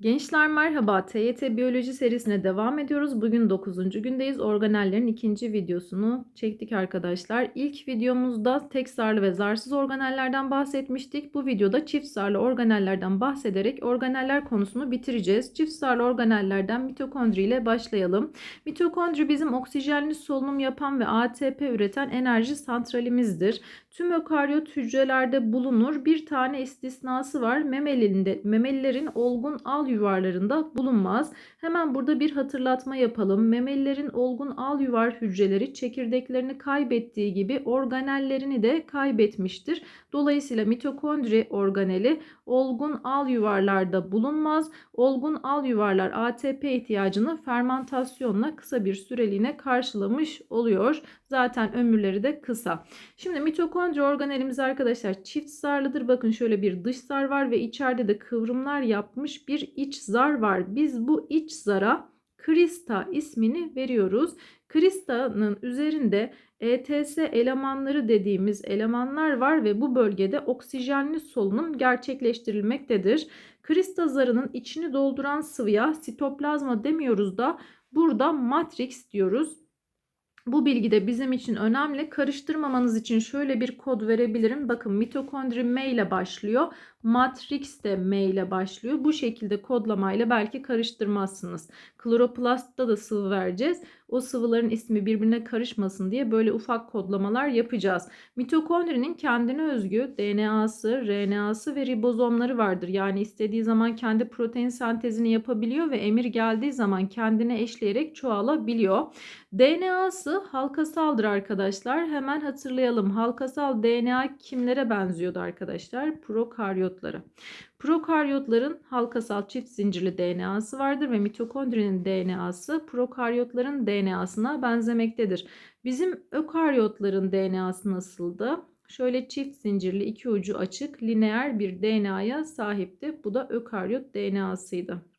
Gençler merhaba. TYT Biyoloji serisine devam ediyoruz. Bugün 9. gündeyiz. Organellerin ikinci videosunu çektik arkadaşlar. İlk videomuzda tek zarlı ve zarsız organellerden bahsetmiştik. Bu videoda çift zarlı organellerden bahsederek organeller konusunu bitireceğiz. Çift zarlı organellerden mitokondri ile başlayalım. Mitokondri bizim oksijenli solunum yapan ve ATP üreten enerji santralimizdir. Tüm ökaryot hücrelerde bulunur. Bir tane istisnası var. Memelinde, memelilerin olgun al yuvarlarında bulunmaz. Hemen burada bir hatırlatma yapalım. Memelilerin olgun al yuvar hücreleri çekirdeklerini kaybettiği gibi organellerini de kaybetmiştir. Dolayısıyla mitokondri organeli olgun al yuvarlarda bulunmaz. Olgun al yuvarlar ATP ihtiyacını fermentasyonla kısa bir süreliğine karşılamış oluyor. Zaten ömürleri de kısa. Şimdi mitokondri organelimiz arkadaşlar çift zarlıdır. Bakın şöyle bir dış zar var ve içeride de kıvrımlar yapmış bir iç zar var. Biz bu iç zara krista ismini veriyoruz. Krista'nın üzerinde ETS elemanları dediğimiz elemanlar var ve bu bölgede oksijenli solunum gerçekleştirilmektedir. Krista zarının içini dolduran sıvıya sitoplazma demiyoruz da burada matrix diyoruz. Bu bilgi de bizim için önemli. Karıştırmamanız için şöyle bir kod verebilirim. Bakın mitokondri M ile başlıyor. Matrix de M ile başlıyor. Bu şekilde kodlamayla belki karıştırmazsınız. Kloroplastta da sıvı vereceğiz. O sıvıların ismi birbirine karışmasın diye böyle ufak kodlamalar yapacağız. Mitokondrinin kendine özgü DNA'sı, RNA'sı ve ribozomları vardır. Yani istediği zaman kendi protein sentezini yapabiliyor ve emir geldiği zaman kendine eşleyerek çoğalabiliyor. DNA'sı halkasaldır arkadaşlar. Hemen hatırlayalım. Halkasal DNA kimlere benziyordu arkadaşlar? Prokaryotlara. Prokaryotların halkasal çift zincirli DNA'sı vardır ve mitokondrinin DNA'sı prokaryotların DNA'sına benzemektedir. Bizim ökaryotların DNA'sı nasıldı? Şöyle çift zincirli iki ucu açık lineer bir DNA'ya sahipti. Bu da ökaryot DNA'sıydı.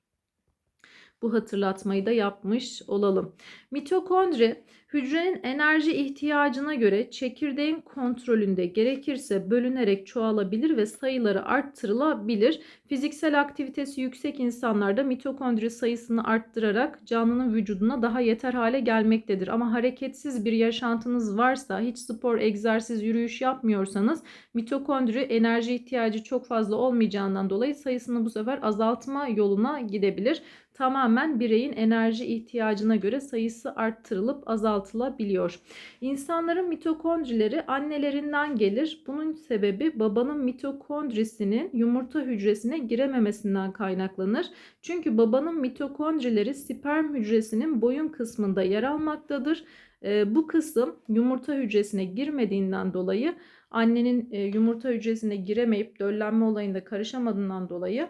Bu hatırlatmayı da yapmış olalım. Mitokondri hücrenin enerji ihtiyacına göre çekirdeğin kontrolünde gerekirse bölünerek çoğalabilir ve sayıları arttırılabilir. Fiziksel aktivitesi yüksek insanlarda mitokondri sayısını arttırarak canlının vücuduna daha yeter hale gelmektedir. Ama hareketsiz bir yaşantınız varsa, hiç spor, egzersiz, yürüyüş yapmıyorsanız mitokondri enerji ihtiyacı çok fazla olmayacağından dolayı sayısını bu sefer azaltma yoluna gidebilir tamamen bireyin enerji ihtiyacına göre sayısı arttırılıp azaltılabiliyor. İnsanların mitokondrileri annelerinden gelir. Bunun sebebi babanın mitokondrisinin yumurta hücresine girememesinden kaynaklanır. Çünkü babanın mitokondrileri sperm hücresinin boyun kısmında yer almaktadır. Ee, bu kısım yumurta hücresine girmediğinden dolayı annenin e, yumurta hücresine giremeyip döllenme olayında karışamadığından dolayı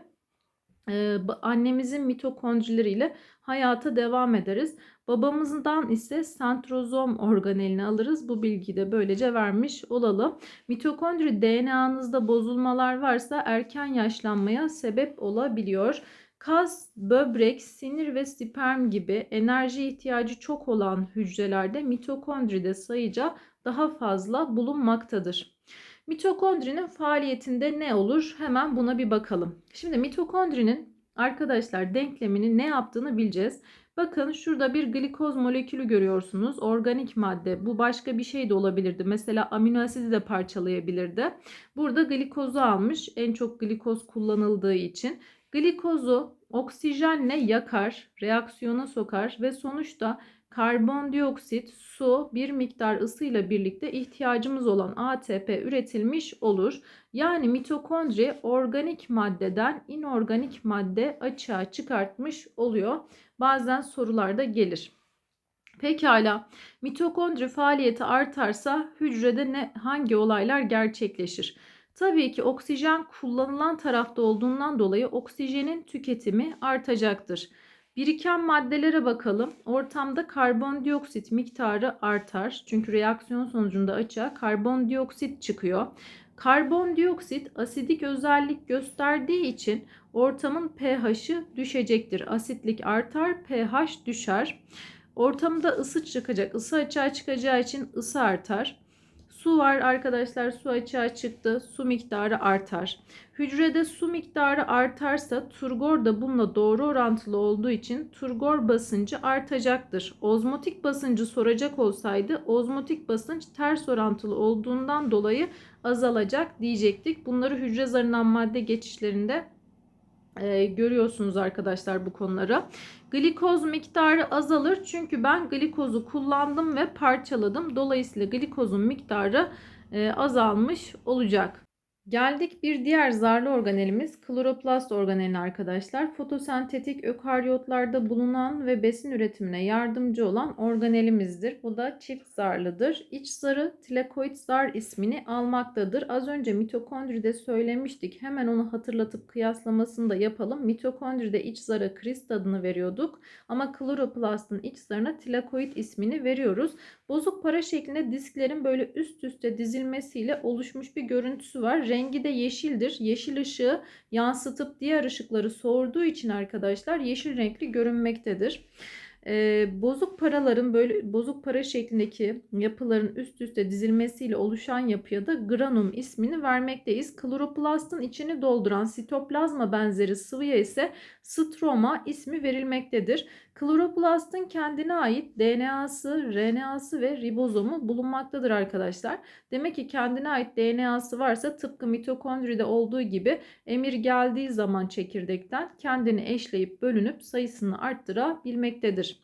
annemizin mitokondrileriyle hayata devam ederiz. Babamızdan ise sentrozom organelini alırız. Bu bilgiyi de böylece vermiş olalım. Mitokondri DNA'nızda bozulmalar varsa erken yaşlanmaya sebep olabiliyor. Kas, böbrek, sinir ve sperm gibi enerji ihtiyacı çok olan hücrelerde mitokondride sayıca daha fazla bulunmaktadır. Mitokondrinin faaliyetinde ne olur? Hemen buna bir bakalım. Şimdi mitokondrinin arkadaşlar denklemini ne yaptığını bileceğiz. Bakın şurada bir glikoz molekülü görüyorsunuz. Organik madde. Bu başka bir şey de olabilirdi. Mesela amino asidi de parçalayabilirdi. Burada glikozu almış. En çok glikoz kullanıldığı için. Glikozu oksijenle yakar, reaksiyona sokar ve sonuçta karbondioksit, su, bir miktar ısıyla birlikte ihtiyacımız olan ATP üretilmiş olur. Yani mitokondri organik maddeden inorganik madde açığa çıkartmış oluyor. Bazen sorularda gelir. Pekala mitokondri faaliyeti artarsa hücrede ne hangi olaylar gerçekleşir? Tabii ki oksijen kullanılan tarafta olduğundan dolayı oksijenin tüketimi artacaktır. Biriken maddelere bakalım. Ortamda karbondioksit miktarı artar. Çünkü reaksiyon sonucunda açığa karbondioksit çıkıyor. Karbondioksit asidik özellik gösterdiği için ortamın pH'ı düşecektir. Asitlik artar, pH düşer. Ortamda ısı çıkacak. Isı açığa çıkacağı için ısı artar. Su var arkadaşlar. Su açığa çıktı. Su miktarı artar. Hücrede su miktarı artarsa turgor da bununla doğru orantılı olduğu için turgor basıncı artacaktır. Ozmotik basıncı soracak olsaydı ozmotik basınç ters orantılı olduğundan dolayı azalacak diyecektik. Bunları hücre zarından madde geçişlerinde e, görüyorsunuz arkadaşlar bu konuları. Glikoz miktarı azalır çünkü ben glikozu kullandım ve parçaladım. Dolayısıyla glikozun miktarı e, azalmış olacak. Geldik bir diğer zarlı organelimiz kloroplast organeline arkadaşlar. Fotosentetik ökaryotlarda bulunan ve besin üretimine yardımcı olan organelimizdir. Bu da çift zarlıdır. İç zarı tilakoid zar ismini almaktadır. Az önce mitokondride söylemiştik. Hemen onu hatırlatıp kıyaslamasını da yapalım. Mitokondride iç zara krist adını veriyorduk. Ama kloroplastın iç zarına tilakoid ismini veriyoruz. Bozuk para şeklinde disklerin böyle üst üste dizilmesiyle oluşmuş bir görüntüsü var. Rengi de yeşildir. Yeşil ışığı yansıtıp diğer ışıkları soğurduğu için arkadaşlar yeşil renkli görünmektedir. Ee, bozuk paraların böyle bozuk para şeklindeki yapıların üst üste dizilmesiyle oluşan yapıya da granum ismini vermekteyiz. Kloroplastın içini dolduran sitoplazma benzeri sıvıya ise stroma ismi verilmektedir. Kloroplastın kendine ait DNA'sı, RNA'sı ve ribozomu bulunmaktadır arkadaşlar. Demek ki kendine ait DNA'sı varsa tıpkı mitokondride olduğu gibi emir geldiği zaman çekirdekten kendini eşleyip bölünüp sayısını arttırabilmektedir.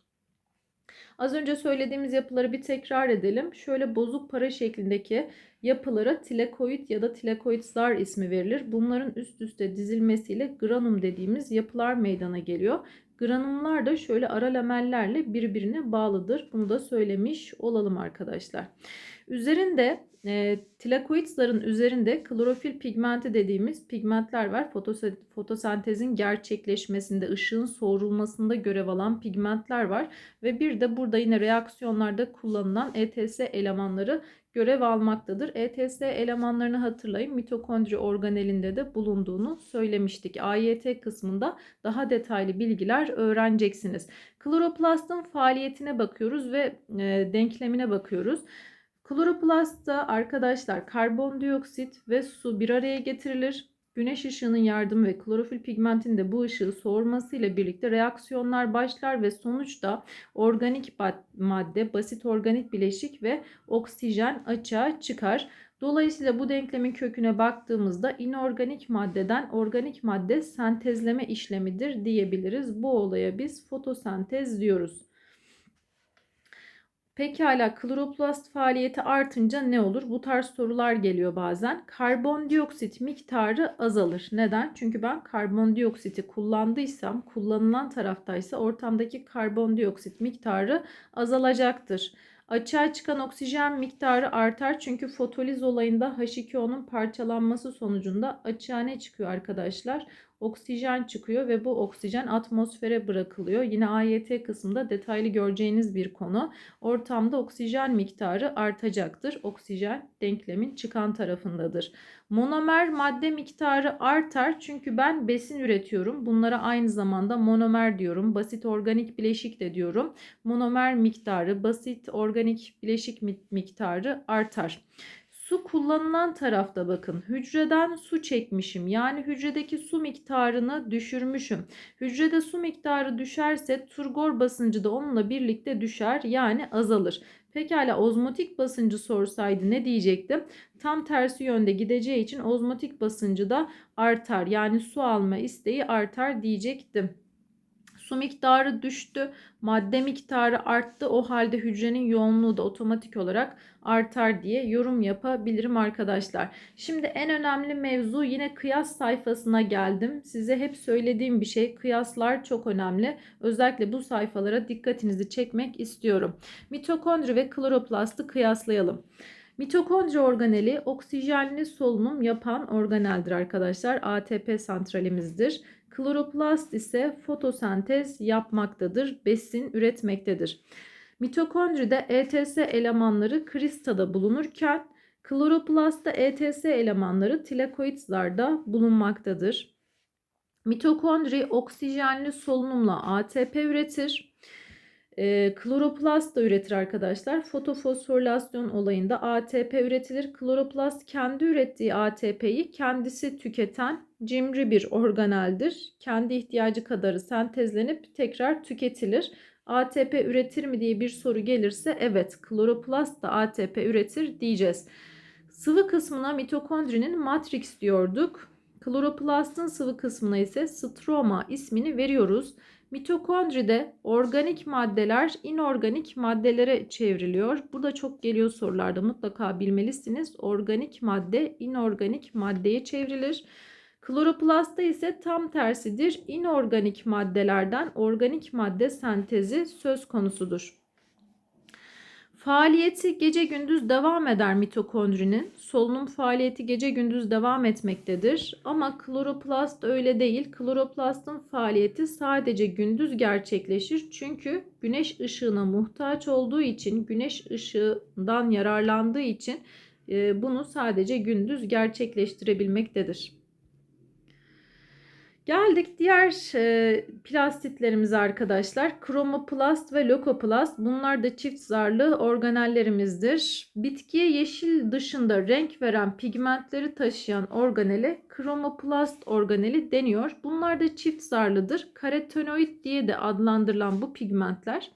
Az önce söylediğimiz yapıları bir tekrar edelim. Şöyle bozuk para şeklindeki yapılara tilakoid ya da tilakoid zar ismi verilir. Bunların üst üste dizilmesiyle granum dediğimiz yapılar meydana geliyor. Granumlar da şöyle ara lamellerle birbirine bağlıdır. Bunu da söylemiş olalım arkadaşlar. Üzerinde e, tilakoid üzerinde klorofil pigmenti dediğimiz pigmentler var. Fotosentezin gerçekleşmesinde, ışığın soğurulmasında görev alan pigmentler var. Ve bir de burada yine reaksiyonlarda kullanılan ETS elemanları görev almaktadır. ETS elemanlarını hatırlayın mitokondri organelinde de bulunduğunu söylemiştik. AYT kısmında daha detaylı bilgiler öğreneceksiniz. Kloroplastın faaliyetine bakıyoruz ve e, denklemine bakıyoruz. Kloroplastta arkadaşlar karbondioksit ve su bir araya getirilir. Güneş ışığının yardımı ve klorofil pigmentin de bu ışığı soğurmasıyla birlikte reaksiyonlar başlar ve sonuçta organik madde, basit organik bileşik ve oksijen açığa çıkar. Dolayısıyla bu denklemin köküne baktığımızda inorganik maddeden organik madde sentezleme işlemidir diyebiliriz. Bu olaya biz fotosentez diyoruz. Pekala kloroplast faaliyeti artınca ne olur? Bu tarz sorular geliyor bazen. Karbondioksit miktarı azalır. Neden? Çünkü ben karbondioksiti kullandıysam, kullanılan taraftaysa ortamdaki karbondioksit miktarı azalacaktır. Açığa çıkan oksijen miktarı artar çünkü fotoliz olayında H2O'nun parçalanması sonucunda açığa ne çıkıyor arkadaşlar? Oksijen çıkıyor ve bu oksijen atmosfere bırakılıyor. Yine AYT kısmında detaylı göreceğiniz bir konu. Ortamda oksijen miktarı artacaktır. Oksijen denklemin çıkan tarafındadır. Monomer madde miktarı artar çünkü ben besin üretiyorum. Bunlara aynı zamanda monomer diyorum. Basit organik bileşik de diyorum. Monomer miktarı, basit organik bileşik miktarı artar. Su kullanılan tarafta bakın hücreden su çekmişim. Yani hücredeki su miktarını düşürmüşüm. Hücrede su miktarı düşerse turgor basıncı da onunla birlikte düşer yani azalır. Pekala ozmotik basıncı sorsaydı ne diyecektim? Tam tersi yönde gideceği için ozmotik basıncı da artar. Yani su alma isteği artar diyecektim. Su miktarı düştü, madde miktarı arttı. O halde hücrenin yoğunluğu da otomatik olarak artar diye yorum yapabilirim arkadaşlar. Şimdi en önemli mevzu yine kıyas sayfasına geldim. Size hep söylediğim bir şey kıyaslar çok önemli. Özellikle bu sayfalara dikkatinizi çekmek istiyorum. Mitokondri ve kloroplastı kıyaslayalım. Mitokondri organeli oksijenli solunum yapan organeldir arkadaşlar. ATP santralimizdir. Kloroplast ise fotosentez yapmaktadır, besin üretmektedir. Mitokondride ETS elemanları kristada bulunurken kloroplastta ETS elemanları tilakoid zarda bulunmaktadır. Mitokondri oksijenli solunumla ATP üretir. E, kloroplast da üretir arkadaşlar. Fotofosforilasyon olayında ATP üretilir. Kloroplast kendi ürettiği ATP'yi kendisi tüketen cimri bir organeldir. Kendi ihtiyacı kadarı sentezlenip tekrar tüketilir. ATP üretir mi diye bir soru gelirse evet kloroplast da ATP üretir diyeceğiz. Sıvı kısmına mitokondrinin matrix diyorduk. Kloroplastın sıvı kısmına ise stroma ismini veriyoruz. Mitokondride organik maddeler inorganik maddelere çevriliyor. Bu da çok geliyor sorularda mutlaka bilmelisiniz. Organik madde inorganik maddeye çevrilir. Kloroplastta ise tam tersidir. İnorganik maddelerden organik madde sentezi söz konusudur. Faaliyeti gece gündüz devam eder mitokondrinin. Solunum faaliyeti gece gündüz devam etmektedir. Ama kloroplast öyle değil. Kloroplastın faaliyeti sadece gündüz gerçekleşir. Çünkü güneş ışığına muhtaç olduğu için, güneş ışığından yararlandığı için e, bunu sadece gündüz gerçekleştirebilmektedir. Geldik diğer e, plastitlerimize arkadaşlar. Kromoplast ve lokoplast. Bunlar da çift zarlı organellerimizdir. Bitkiye yeşil dışında renk veren pigmentleri taşıyan organele kromoplast organeli deniyor. Bunlar da çift zarlıdır. Karotenoid diye de adlandırılan bu pigmentler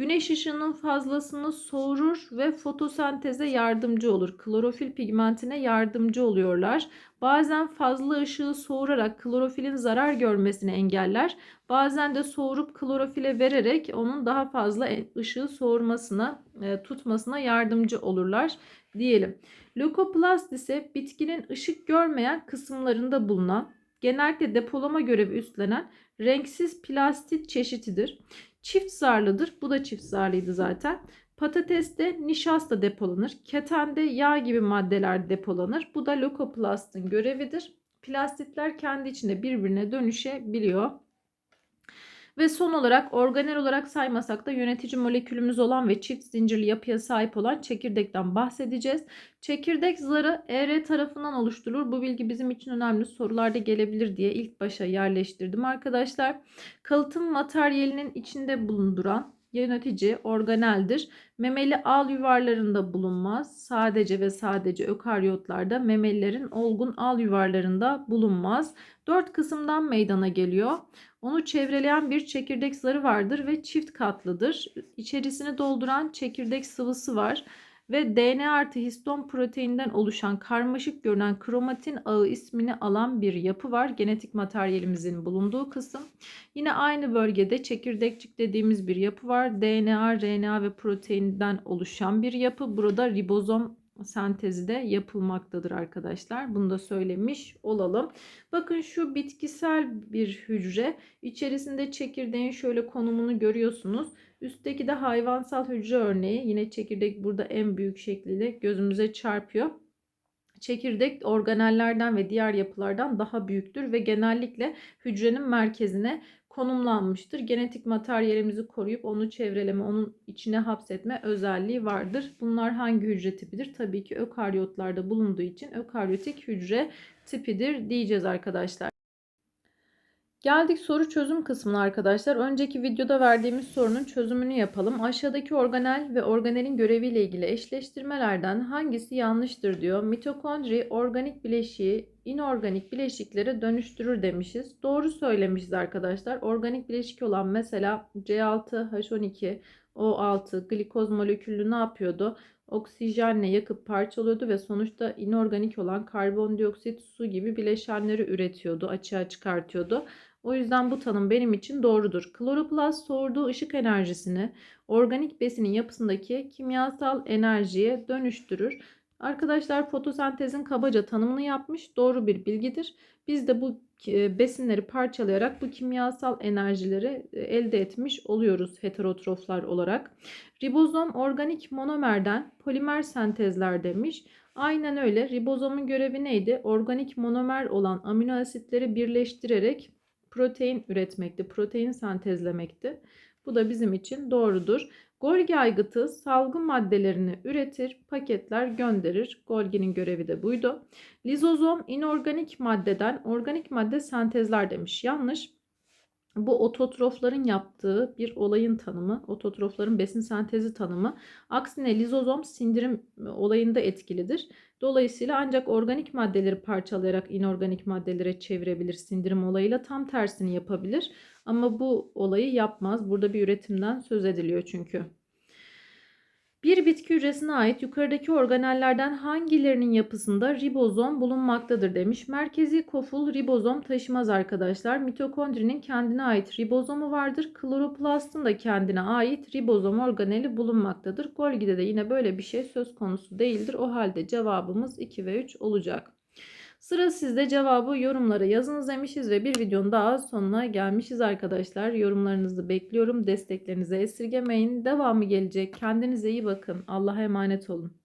Güneş ışığının fazlasını soğurur ve fotosenteze yardımcı olur. Klorofil pigmentine yardımcı oluyorlar. Bazen fazla ışığı soğurarak klorofilin zarar görmesini engeller. Bazen de soğurup klorofile vererek onun daha fazla ışığı soğurmasına, e, tutmasına yardımcı olurlar diyelim. Leukoplast ise bitkinin ışık görmeyen kısımlarında bulunan, genellikle depolama görevi üstlenen renksiz plastit çeşitidir. Çift zarlıdır. Bu da çift zarlıydı zaten. Patateste nişasta depolanır. Ketende yağ gibi maddeler depolanır. Bu da lokoplastın görevidir. Plastitler kendi içinde birbirine dönüşebiliyor. Ve son olarak organel olarak saymasak da yönetici molekülümüz olan ve çift zincirli yapıya sahip olan çekirdekten bahsedeceğiz. Çekirdek zarı ER tarafından oluşturulur. Bu bilgi bizim için önemli sorularda gelebilir diye ilk başa yerleştirdim arkadaşlar. Kalıtım materyalinin içinde bulunduran yönetici organeldir. Memeli al yuvarlarında bulunmaz. Sadece ve sadece ökaryotlarda memelilerin olgun al yuvarlarında bulunmaz. Dört kısımdan meydana geliyor. Onu çevreleyen bir çekirdek zarı vardır ve çift katlıdır. İçerisini dolduran çekirdek sıvısı var ve DNA artı histon proteinden oluşan karmaşık görünen kromatin ağı ismini alan bir yapı var. Genetik materyalimizin bulunduğu kısım. Yine aynı bölgede çekirdekçik dediğimiz bir yapı var. DNA, RNA ve proteinden oluşan bir yapı. Burada ribozom sentezi de yapılmaktadır arkadaşlar. Bunu da söylemiş olalım. Bakın şu bitkisel bir hücre. İçerisinde çekirdeğin şöyle konumunu görüyorsunuz. Üstteki de hayvansal hücre örneği. Yine çekirdek burada en büyük şekliyle gözümüze çarpıyor. Çekirdek organellerden ve diğer yapılardan daha büyüktür ve genellikle hücrenin merkezine konumlanmıştır. Genetik materyalimizi koruyup onu çevreleme, onun içine hapsetme özelliği vardır. Bunlar hangi hücre tipidir? Tabii ki ökaryotlarda bulunduğu için ökaryotik hücre tipidir diyeceğiz arkadaşlar. Geldik soru çözüm kısmına arkadaşlar. Önceki videoda verdiğimiz sorunun çözümünü yapalım. Aşağıdaki organel ve organelin göreviyle ilgili eşleştirmelerden hangisi yanlıştır diyor. Mitokondri organik bileşiği inorganik bileşiklere dönüştürür demişiz. Doğru söylemişiz arkadaşlar. Organik bileşik olan mesela C6H12, O6, glikoz molekülü ne yapıyordu? Oksijenle yakıp parçalıyordu ve sonuçta inorganik olan karbondioksit, su gibi bileşenleri üretiyordu, açığa çıkartıyordu. O yüzden bu tanım benim için doğrudur. Kloroplast sorduğu ışık enerjisini organik besinin yapısındaki kimyasal enerjiye dönüştürür. Arkadaşlar fotosentezin kabaca tanımını yapmış. Doğru bir bilgidir. Biz de bu e, besinleri parçalayarak bu kimyasal enerjileri e, elde etmiş oluyoruz heterotroflar olarak. Ribozom organik monomerden polimer sentezler demiş. Aynen öyle. Ribozomun görevi neydi? Organik monomer olan amino asitleri birleştirerek protein üretmekti, protein sentezlemekti. Bu da bizim için doğrudur. Golgi aygıtı salgı maddelerini üretir, paketler gönderir. Golgi'nin görevi de buydu. Lizozom inorganik maddeden organik madde sentezler demiş. Yanlış. Bu ototrofların yaptığı bir olayın tanımı, ototrofların besin sentezi tanımı. Aksine lizozom sindirim olayında etkilidir. Dolayısıyla ancak organik maddeleri parçalayarak inorganik maddelere çevirebilir sindirim olayıyla tam tersini yapabilir. Ama bu olayı yapmaz. Burada bir üretimden söz ediliyor çünkü. Bir bitki hücresine ait yukarıdaki organellerden hangilerinin yapısında ribozom bulunmaktadır demiş. Merkezi koful ribozom taşımaz arkadaşlar. Mitokondrinin kendine ait ribozomu vardır. Kloroplastın da kendine ait ribozom organeli bulunmaktadır. Golgi'de de yine böyle bir şey söz konusu değildir. O halde cevabımız 2 ve 3 olacak. Sıra sizde cevabı yorumlara yazınız demişiz ve bir videonun daha sonuna gelmişiz arkadaşlar. Yorumlarınızı bekliyorum. Desteklerinizi esirgemeyin. Devamı gelecek. Kendinize iyi bakın. Allah'a emanet olun.